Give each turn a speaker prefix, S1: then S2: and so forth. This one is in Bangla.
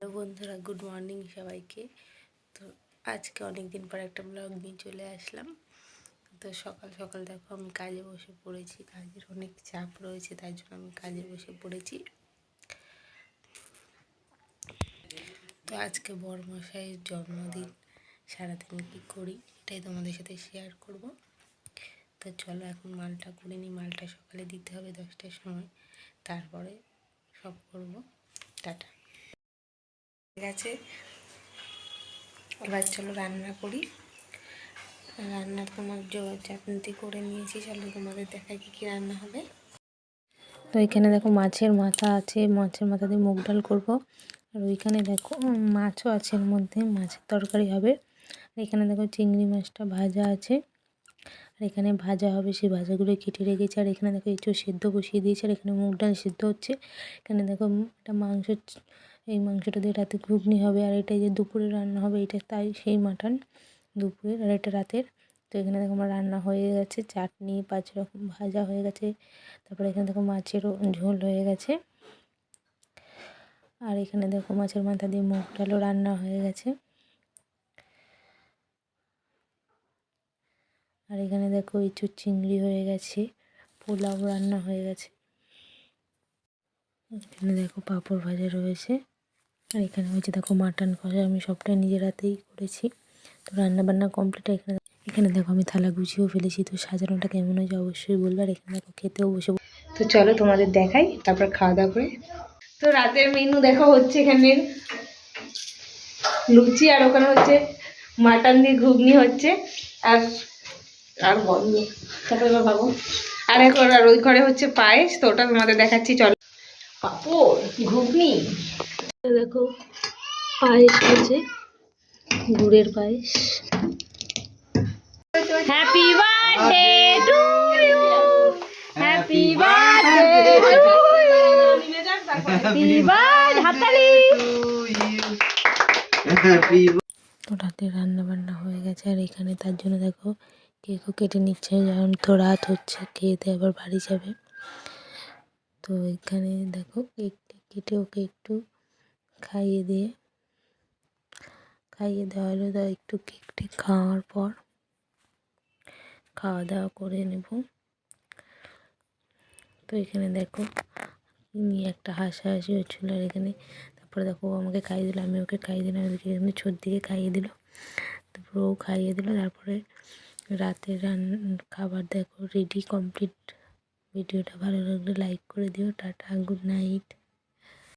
S1: হ্যালো বন্ধুরা গুড মর্নিং সবাইকে। তো আজকে অনেক দিন পর একটা ব্লগ নিয়ে চলে আসলাম। তো সকাল সকাল দেখো আমি কাজে বসে পড়েছি। কাজের অনেক চাপ রয়েছে, তাই জন্য আমি কাজে বসে পড়েছি। তো আজকে বড়মশাইয়ের জন্মদিন, সারাদিন কী করি এটাই তোমাদের সাথে শেয়ার করব। তো চলো এখন মালটা করে নিই। মালটা সকালে দিতে হবে দশটার সময়। তারপরে সব করব। আছে। এবার চলো রান্না করি। রান্নার তোমার চাটনিতে করে নিয়েছি, চলো তোমাদের দেখাই কী কী রান্না হবে। তো এখানে দেখো মাছের মাথা আছে, মাছের মাথা দিয়ে মুগ ডাল করব। আর ওইখানে দেখো মাছও আছে এর মধ্যে, মাছের তরকারি হবে। আর এখানে দেখো চিংড়ি মাছটা ভাজা আছে। আর এখানে ভাজা হবে, সেই ভাজাগুলো কেটে রেখেছে। আর এখানে দেখো এঁচো সেদ্ধ বসিয়ে দিয়েছে, আর এখানে মুগ ডাল সেদ্ধ হচ্ছে। এখানে দেখো একটা মাংস এই মাংসটা দিয়ে রাতে ঘুগনি হবে আর এটা যে দুপুরে রান্না হবে, এটা তাই সেই মাটন দুপুরের আর এটা রাতের। তো এখানে দেখো আমার রান্না হয়ে গেছে, চাটনি, পাঁচ রকম ভাজা হয়ে গেছে, তারপরে এখানে দেখো মাছেরও ঝোল হয়ে গেছে। আর এখানে দেখো মাছের মাথা দিয়ে মুগ ডালও রান্না হয়ে গেছে। আর এখানে দেখো ইঁচুর চিংড়ি হয়ে গেছে, পোলাও রান্না হয়ে গেছে। এখানে দেখো পাঁপড় ভাজা রয়েছে। আর এখানে হয়েছে দেখো মাটন কষা আমি সবটাই নিজের হাতেই করেছি। তো রান্না বান্না কমপ্লিট এখানে এখানে দেখো আমি থালা গুছিয়েও ফেলেছি। তো সাজানোটা কেমন হয়েছে অবশ্যই বলবে। আর এখানে দেখো খেতেও বসে তো চলো তোমাদের দেখাই, তারপর খাওয়া দাওয়া করে। তো রাতের মেনু দেখা হচ্ছে এখানে। লুচি আর ওখানে হচ্ছে মাটন দিয়ে ঘুগনি হচ্ছে। আর আর গন্ধ। তারপরে ভাবো। আর এখন আর ওই ঘরে হচ্ছে পায়েস। তো ওটা তোমাদের দেখাচ্ছি। চলো। পাপড় ঘুগনি। দেখো পায়েস হচ্ছে গুড়ের পায়েস। Happy birthday to you happy birthday to happy birthday হাতালি তো রাতে রান্না বান্না হয়ে গেছে আর এখানে তার জন্য দেখো কেকও কেটে নিচ্ছে যখন তো রাত হচ্ছে খেতে আবার বাড়ি যাবে। তো এখানে দেখো কেকটা কেটে ওকে একটু খাইয়ে দিয়ে, খাইয়ে দেওয়া হলো। তো একটু কেকটি খাওয়ার পর খাওয়া দাওয়া করে নেব। তো এখানে দেখো নিয়ে একটা হাসাহাসি হচ্ছিল আর এখানে। তারপরে দেখো ও আমাকে খাইয়ে দিল, আমি ওকে খাইয়ে দিলাম এখানে ছোট দিকে খাইয়ে দিল। তারপর ও খাইয়ে দিল, তারপরে রাতের রান, খাবার দেখো রেডি কমপ্লিট ভিডিওটা ভালো লাগলে লাইক করে দিও টাটা গুড নাইট।